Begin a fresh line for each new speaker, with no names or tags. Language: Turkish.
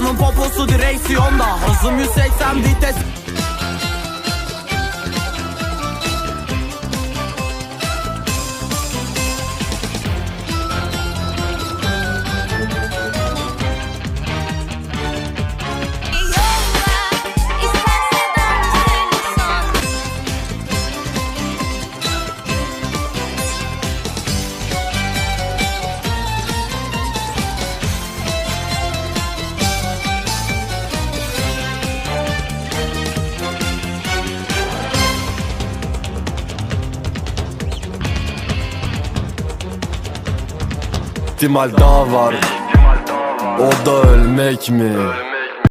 Şunun poposu direksiyonda. Hızım 180 vites
İhtimal daha var O da ölmek mi?